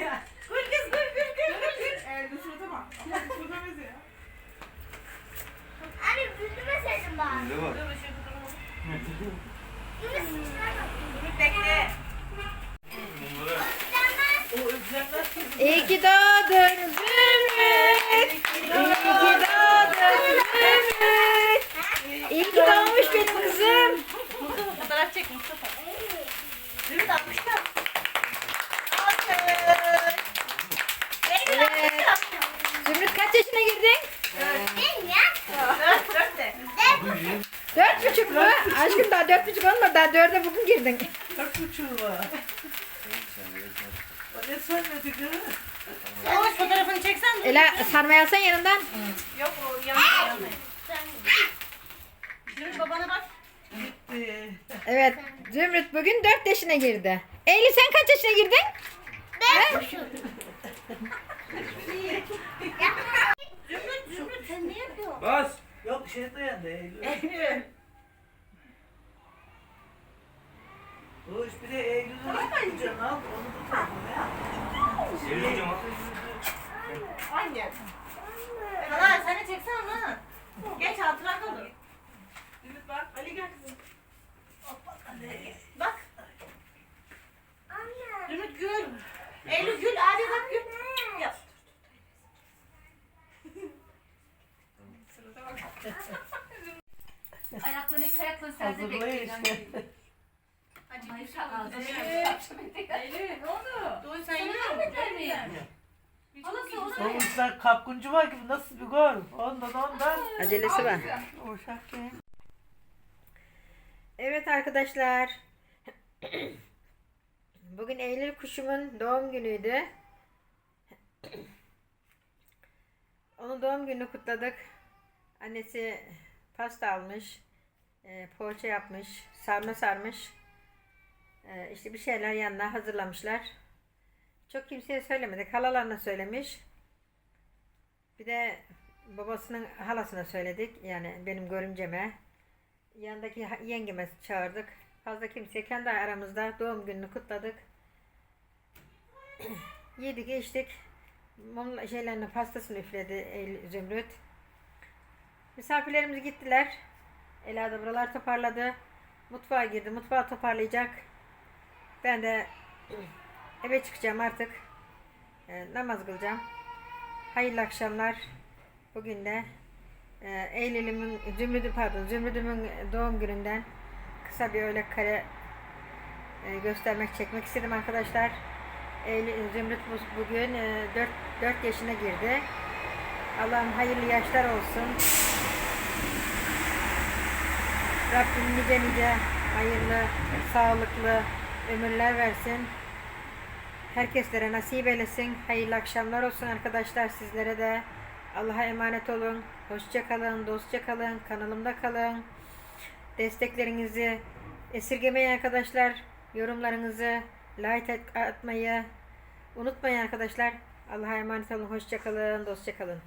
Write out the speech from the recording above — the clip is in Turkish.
ya. Gül kız gül gül gül gül gül. Elde surata bak. Surata benziyor. Anne büzülmeseydin bari. Ne var? Dur ışığı tutalım. Büzülmeseydin. Bekle. İyi ki doğdun Zümrüt. İyi ki doğdun Zümrüt. İyi ki doğmuş benim kızım. Mustafa fotoğraf çek Mustafa. Zümrüt atmışlar. Alkış. Eylül Evet. atmışlar. Zümrüt kaç yaşına girdin? Dört, dört de. Dört buçuk mu? Aşkım daha dört buçuk olmadı. Daha dörde bugün girdin. Dört buçuğu var. Ne söyledik ha? Oğuz fotoğrafını çeksen mi? Ela sarmayı alsan yanından. Yok o yanında yanında. Zümrüt babana bak. Ee, Evet. Zümrüt bugün dört yaşına girdi. Eylül sen kaç yaşına girdin? Ben Zümrüt, Zümrüt sen ne yapıyorsun? Bas. yok şey dayandı Eylül. Eylül. O iş bir de Eylül'ün kucağına al. Onu da takma ya. Eylül hocam al. Anne. Hala sen de çeksene lan. Geç hatıra kalır. Zümrüt bak. Ali gel kızım. Bak. Anne. Zümrüt gül. Eylül gül. Hadi bak gül. Ayaklarını iki ayaklarını serde Hazırlayın bekleyeceğim. işte. Acı inşallah. Eylül. Ne oldu? Doğru sen yine vermediler mi? Halası ona Oğlum sen kapkuncu var gibi nasıl bir gol? Ondan ondan. Acelesi var. Uşak ya. Evet arkadaşlar. Bugün Eylül kuşumun doğum günüydü. Onun doğum gününü kutladık. Annesi pasta almış. e, poğaça yapmış. Sarma sarmış. E, işte bir şeyler yanına hazırlamışlar. Çok kimseye söylemedik. Halalarına söylemiş. Bir de babasının halasına söyledik. Yani benim görümceme. Yanındaki ha- yengeme çağırdık. Fazla kimse kendi aramızda doğum gününü kutladık. Yedik içtik. Mumla şeylerini pastasını üfledi Zümrüt. Misafirlerimiz gittiler. Ela da buralar toparladı. Mutfağa girdi. Mutfağı toparlayacak. Ben de eve çıkacağım artık. Ee, namaz kılacağım. Hayırlı akşamlar. Bugün de ee, Eylül'ümün, Zümrüt'ü pardon, Zümrüt'ümün doğum gününden kısa bir öyle kare e, göstermek, çekmek istedim arkadaşlar. Eylül, Zümrüt bu- bugün e, 4, 4 yaşına girdi. Allah'ım hayırlı yaşlar olsun. Rabbim nice nice hayırlı, sağlıklı ömürler versin. Herkeslere nasip eylesin. Hayırlı akşamlar olsun arkadaşlar sizlere de. Allah'a emanet olun. Hoşça kalın, dostça kalın, kanalımda kalın. Desteklerinizi esirgemeyin arkadaşlar. Yorumlarınızı like at- atmayı unutmayın arkadaşlar. Allah'a emanet olun. Hoşça kalın, dostça kalın.